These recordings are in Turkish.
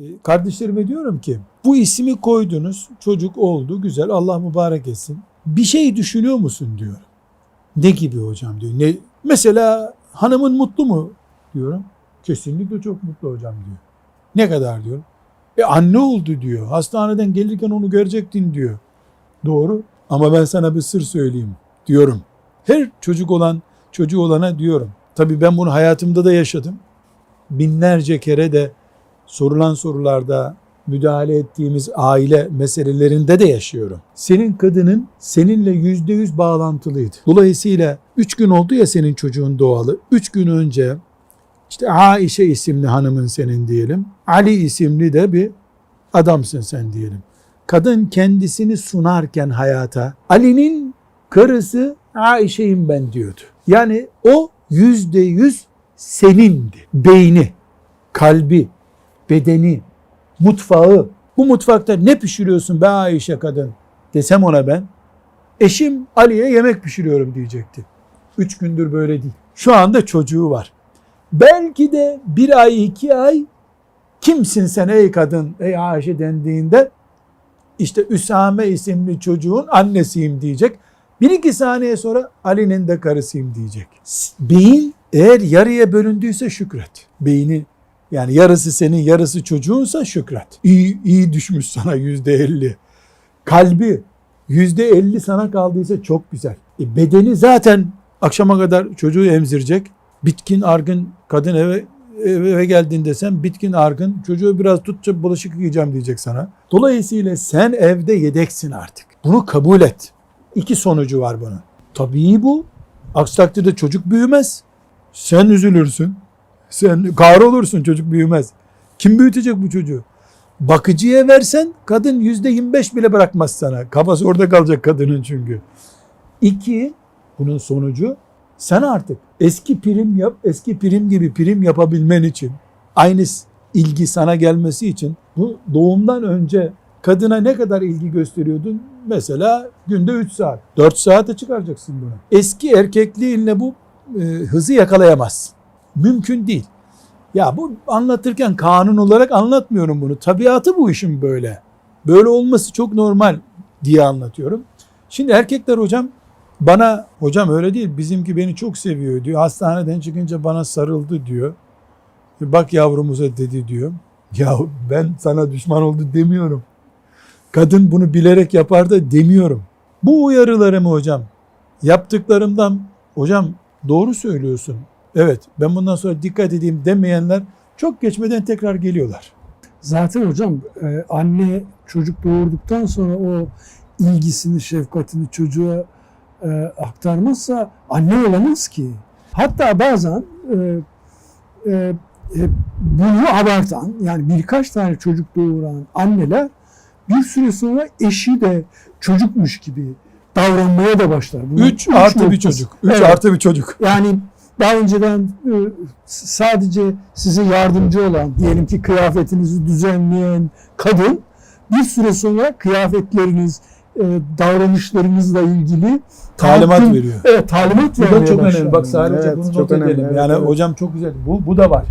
E, Kardeşlerime diyorum ki bu ismi koydunuz çocuk oldu güzel Allah mübarek etsin. Bir şey düşünüyor musun diyorum. Ne gibi hocam diyor. Ne, mesela hanımın mutlu mu diyorum. Kesinlikle çok mutlu hocam diyor. Ne kadar diyorum. E anne oldu diyor. Hastaneden gelirken onu görecektin diyor. Doğru ama ben sana bir sır söyleyeyim diyorum. Her çocuk olan çocuğu olana diyorum. Tabii ben bunu hayatımda da yaşadım. Binlerce kere de sorulan sorularda müdahale ettiğimiz aile meselelerinde de yaşıyorum. Senin kadının seninle yüzde yüz bağlantılıydı. Dolayısıyla üç gün oldu ya senin çocuğun doğalı. Üç gün önce işte Aişe isimli hanımın senin diyelim. Ali isimli de bir adamsın sen diyelim. Kadın kendisini sunarken hayata Ali'nin karısı Aişe'yim ben diyordu. Yani o yüzde yüz senindi. Beyni, kalbi, bedeni, mutfağı. Bu mutfakta ne pişiriyorsun be Ayşe kadın desem ona ben. Eşim Ali'ye yemek pişiriyorum diyecekti. Üç gündür böyle değil. Şu anda çocuğu var. Belki de bir ay iki ay kimsin sen ey kadın ey Ayşe dendiğinde işte Üsame isimli çocuğun annesiyim diyecek. Bir iki saniye sonra Ali'nin de karısıyım diyecek. Beyin eğer yarıya bölündüyse şükret. Beyni yani yarısı senin yarısı çocuğunsa şükret. İyi, iyi düşmüş sana yüzde elli. Kalbi yüzde elli sana kaldıysa çok güzel. E bedeni zaten akşama kadar çocuğu emzirecek. Bitkin argın kadın eve eve geldiğinde sen bitkin argın çocuğu biraz tutça bulaşık yıkayacağım diyecek sana. Dolayısıyla sen evde yedeksin artık. Bunu kabul et. İki sonucu var bunun. Tabii bu. Aksi takdirde çocuk büyümez. Sen üzülürsün. Sen kahrolursun çocuk büyümez. Kim büyütecek bu çocuğu? Bakıcıya versen kadın yüzde 25 bile bırakmaz sana. Kafası orada kalacak kadının çünkü. İki, bunun sonucu sen artık eski prim yap, eski prim gibi prim yapabilmen için aynı ilgi sana gelmesi için bu doğumdan önce kadına ne kadar ilgi gösteriyordun? Mesela günde 3 saat. 4 saate çıkaracaksın bunu. Eski erkekliğinle bu e, hızı yakalayamazsın. Mümkün değil. Ya bu anlatırken kanun olarak anlatmıyorum bunu. Tabiatı bu işin böyle. Böyle olması çok normal diye anlatıyorum. Şimdi erkekler hocam bana hocam öyle değil bizimki beni çok seviyor diyor. Hastaneden çıkınca bana sarıldı diyor. Bak yavrumuza dedi diyor. Ya ben sana düşman oldu demiyorum. Kadın bunu bilerek yapar da demiyorum. Bu uyarılarımı hocam yaptıklarımdan hocam doğru söylüyorsun. Evet ben bundan sonra dikkat edeyim demeyenler çok geçmeden tekrar geliyorlar. Zaten hocam e, anne çocuk doğurduktan sonra o ilgisini, şefkatini çocuğa e, aktarmazsa anne olamaz ki. Hatta bazen e, bunu abartan yani birkaç tane çocuk doğuran anneler bir süre sonra eşi de çocukmuş gibi davranmaya da başlar. Bunun 3 üç artı bir noktası. çocuk. 3 Evet. artı bir çocuk. Yani daha önceden e, sadece size yardımcı olan, diyelim ki kıyafetinizi düzenleyen kadın bir süre sonra kıyafetleriniz, e, davranışlarınızla ilgili Talimat tahakküm- veriyor. Evet, talimat Bu vermeye da çok önemli. Bak sadece Evet, bunu çok not önemli. edelim. Evet, yani evet. hocam çok güzel. Bu, bu da var.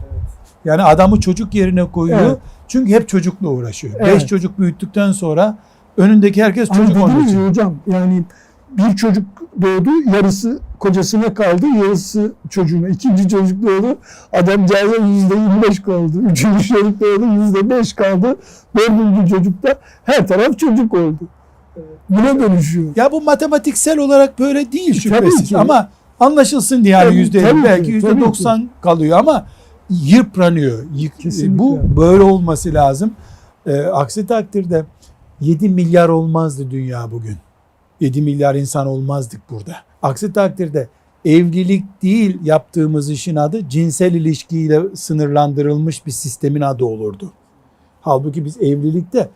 Yani adamı çocuk yerine koyuyor. Evet. Çünkü hep çocukla uğraşıyor. Evet. Beş çocuk büyüttükten sonra önündeki herkes Ama çocuk onun dediniz için. hocam yani bir çocuk doğdu, yarısı kocasına kaldı, yarısı çocuğuna. İkinci çocuk doğdu, adamcağıza yüzde 25 kaldı. Üçüncü çocuk doğdu, yüzde 5 kaldı. Dördüncü çocukta her taraf çocuk oldu. Buna dönüşüyor. Ya bu matematiksel olarak böyle değil Tabii şüphesiz ama anlaşılsın diye yani yüzde elli, ki, belki yüzde doksan kalıyor ama yıpranıyor. Yık- Kesinlikle. Bu böyle olması lazım. Ee, aksi takdirde 7 milyar olmazdı dünya bugün. 7 milyar insan olmazdık burada. Aksi takdirde evlilik değil yaptığımız işin adı cinsel ilişkiyle sınırlandırılmış bir sistemin adı olurdu. Halbuki biz evlilikte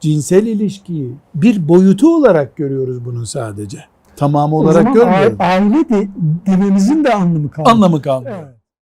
cinsel ilişkiyi bir boyutu olarak görüyoruz bunun sadece. Tamamı olarak görmüyoruz. aile de dememizin de anlamı kaldı. Anlamı kalmıyor. Evet.